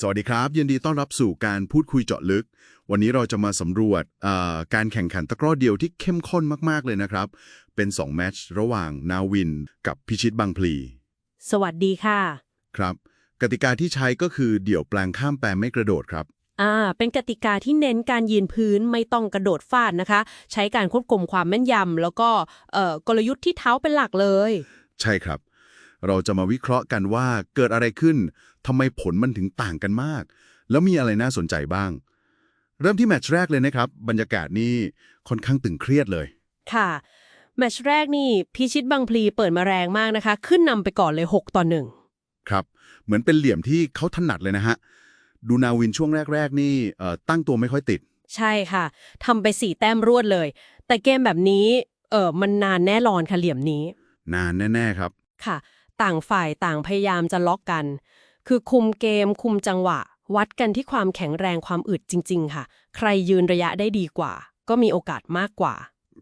สวัสดีครับ ยินดีต้อนรับสู่การพูดคุยเจาะลึก วันนี้เราจะมาสำรวจเอ่อการแข่งขันตะกร้อเดียวที่เข้มข้นมากๆเลยนะครับ เป็น 2 แมตช์ระหว่างนาวิน กับพิชิตบางพลี สวัสดีค่ะ ครับ กติกาที่ใช้ก็คือเดี่ยวแปลงข้ามแปลไม่กระโดดครับ อ่า เป็นกติกาที่เน้นการยืนพื้นไม่ต้องกระโดดฟาดนะคะ ใช้การควบคุมความแม่นยำแล้วก็เอ่อกลยุทธ์ที่เท้าเป็นหลักเลย ใช่ครับ เราจะมาวิเคราะห์กันว่าเกิดอะไรขึ้นทำไมผลมันถึงต่างกันมาก แล้วมีอะไรน่าสนใจบ้าง เริ่มที่แมตช์แรกเลยนะครับ บรรยากาศนี่ค่อนข้างตึงเครียดเลย ค่ะ แมตช์แรกนี่พิชิตบางพลีเปิดมาแรงมากนะคะ ขึ้นนำไปก่อนเลย 6 ต่อหนึ่งครับ เหมือนเป็นเหลี่ยมที่เขาถนัดเลยนะฮะดูนาวินช่วงแรก ๆ นี่เอ่อตั้งตัวไม่ค่อยติด ใช่ค่ะทำไปสี่แต้มรวดเลย แต่เกมแบบนี้เออมันนานแน่นอนค่ะเหลี่ยมนี้ นานแน่ ๆ ครับค่ะ ต่างฝ่ายต่างพยายามจะล็อกกัน คือคุมเกมคุมจังหวะ วัดกันที่ความแข็งแรงความอึดจริง ๆ ค่ะ ใครยืนระยะได้ดีกว่า ก็มีโอกาสมากกว่า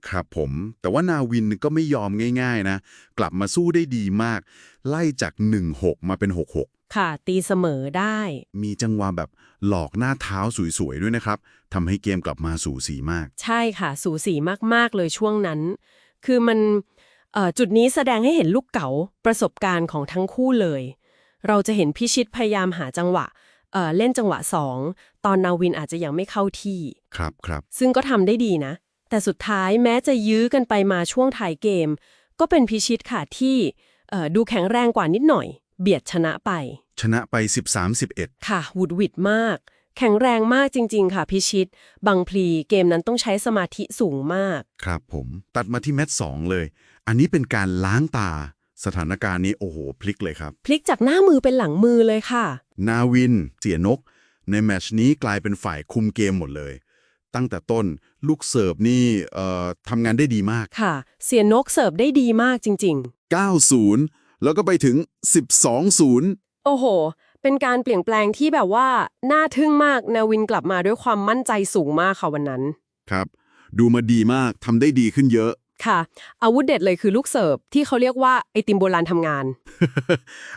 ครับผม แต่ว่านาวินก็ไม่ยอมง่าย ๆ นะ กลับมาสู้ได้ดีมาก ไล่จาก 1-6 มาเป็น 6-6ค่ะ ตีเสมอได้ มีจังหวะแบบหลอกหน้าเท้าสวยๆด้วยนะครับทำให้เกมกลับมาสู่สีมาก ใช่ค่ะ สูสีมากๆเลยช่วงนั้น คือมันเอ่อ จุดนี้แสดงให้เห็นลูกเก๋าประสบการณ์ของทั้งคู่เลย เราจะเห็นพิชิตพยายามหาจังหวะเอ่อเล่นจังหวะสองตอนนาวินอาจจะยังไม่เข้าที่ ครับครับซึ่งก็ทำได้ดีนะ แต่สุดท้ายแม้จะยื้อกันไปมาช่วงถ่ายเกม ก็เป็นพิชิตค่ะที่เอ่อดูแข็งแรงกว่านิดหน่อย เบียดชนะไป ชนะไป 13-11 ค่ะหวุดหวิดมาก แข็งแรงมากจริง ๆ ค่ะพิชิต บางพลีเกมนั้นต้องใช้สมาธิสูงมาก ครับผม ตัดมาที่แมตช์2เลย อันนี้เป็นการล้างตา สถานการณ์นี้โอ้โห พลิกเลยครับ พลิกจากหน้ามือเป็นหลังมือเลยค่ะ นาวิน เสียนก ในแมตช์นี้กลายเป็นฝ่ายคุมเกมหมดเลย ตั้งแต่ต้นลูกเสิร์ฟนี่เอ่อทำงานได้ดีมาก ค่ะ เสียนกเสิร์ฟได้ดีมากจริง9-0 แล้วก็ไปถึง 12-0ๆโอ้โห เป็นการเปลี่ยนแปลงที่แบบว่า น่าทึ่งมากนาวินกลับมาด้วยความมั่นใจสูงมากค่ะวันนั้น ครับ ดูมาดีมากทำได้ดีขึ้นเยอะ ค่ะ อาวุธเด็ดเลยคือลูกเสิร์ฟที่เขาเรียกว่าไอติมโบราณทำงาน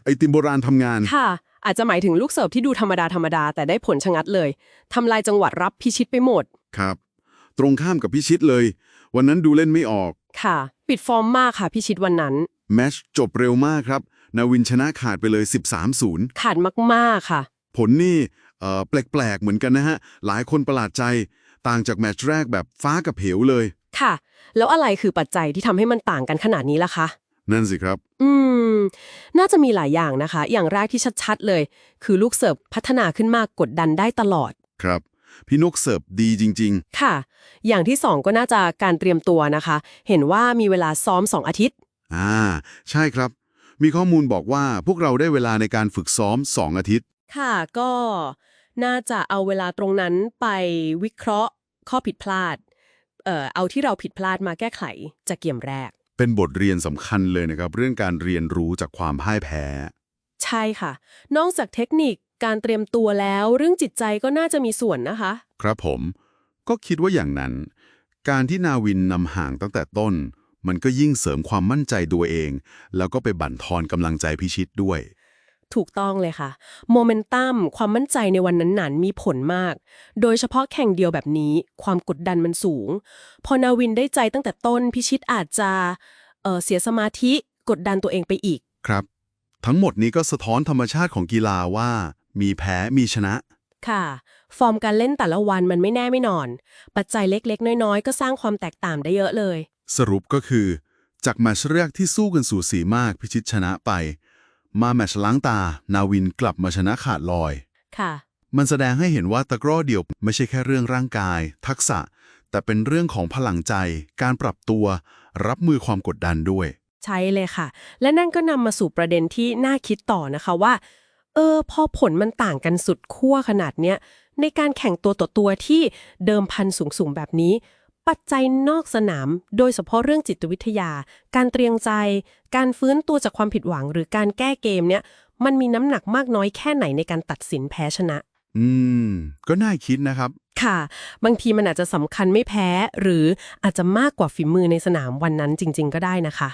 ไอติมโบราณทำงาน ค่ะ อาจจะหมายถึงลูกเสิร์ฟที่ดูธรรมดาธรรมดาแต่ได้ผลชะงัดเลยทำลายจังหวัดรับพิชิตไปหมด ครับ ตรงข้ามกับพิชิตเลย วันนั้นดูเล่นไม่ออก ค่ะ ปิดฟอร์มมากค่ะพิชิตวันนั้น แมตชจบเร็วมากครับ นาวินชนะขาดไปเลย 13-0 ขาดมาก ๆ ค่ะ ผลนี่เอ่อแปลก ๆ เหมือนกันนะฮะ หลายคนประหลาดใจ ต่างจากแมตช์แรกแบบฟ้ากับเหวเลย ค่ะ แล้วอะไรคือปัจจัยที่ทำให้มันต่างกันขนาดนี้ล่ะคะ นั่นสิครับ อืม น่าจะมีหลายอย่างนะคะ อย่างแรกที่ชัด ๆ เลย คือลูกเสิร์ฟพัฒนาขึ้นมากกดดันได้ตลอด ครับพี่นกเสิร์ฟดีจริงค่ะ อย่างที่สองก็น่าจะการเตรียมตัวนะคะ เห็นว่ามีเวลาซ้อมสองอาทิตย์ๆอ่า ใช่ครับ มีข้อมูลบอกว่าพวกเราได้เวลาในการฝึกซ้อม 2 อาทิตย์ ค่ะก็น่าจะเอาเวลาตรงนั้นไปวิเคราะห์ ข้อผิดพลาด เอ่อเอาที่เราผิดพลาดมาแก้ไขจากเกมแรก เป็นบทเรียนสำคัญเลยนะครับ เรื่องการเรียนรู้จากความพ่ายแพ้ ใช่ค่ะ นอกจากเทคนิคการเตรียมตัวแล้วเรื่องจิตใจก็น่าจะมีส่วนนะคะ ครับผม ก็คิดว่าอย่างนั้น การที่นาวินนำห่างตั้งแต่ต้น มันก็ยิ่งเสริมความมั่นใจตัวเอง แล้วก็ไปบั่นทอนกำลังใจพิชิตด้วย ถูกต้องเลยค่ะ โมเมนตัมความมั่นใจในวันนั้นๆ มีผลมาก โดยเฉพาะแข่งเดียวแบบนี้ ความกดดันมันสูง พอนาวินได้ใจตั้งแต่ต้นพิชิตอาจจะเอ่อเสียสมาธิกดดันตัวเองไปอีก ครับ ทั้งหมดนี้ก็สะท้อนธรรมชาติของกีฬาว่า มีแพ้มีชนะ ค่ะ ฟอร์มการเล่นแต่ละวันมันไม่แน่ไม่นอน ปัจจัยเล็กๆ น้อยๆ ก็สร้างความแตกต่างได้เยอะเลย สรุปก็คือ จากแมตช์แรกที่สู้กันสูสีมากพิชิตชนะไป มาแมตช์ล้างตา นาวินกลับมาชนะขาดลอย ค่ะ มันแสดงให้เห็นว่าตะกร้อเดียวไม่ใช่แค่เรื่องร่างกาย ทักษะ แต่เป็นเรื่องของพลังใจ การปรับตัว รับมือความกดดันด้วย ใช่เลยค่ะ และนั่นก็นำมาสู่ประเด็นที่น่าคิดต่อนะคะว่า เออ พอผลมันต่างกันสุดขั้วขนาดเนี้ยในการแข่งตัวต่อตัวที่เดิมพันสูงๆแบบนี้ ปัจจัยนอกสนาม โดยเฉพาะเรื่องจิตวิทยา การเตรียมใจ การฟื้นตัวจากความผิดหวัง หรือการแก้เกมเนี่ย มันมีน้ำหนักมากน้อยแค่ไหนในการตัดสินแพ้ชนะ อืม ก็น่าคิดนะครับ ค่ะ บางทีมันอาจจะสำคัญไม่แพ้ หรืออาจจะมากกว่าฝีมือในสนามวันนั้นจริง ๆ ก็ได้นะคะ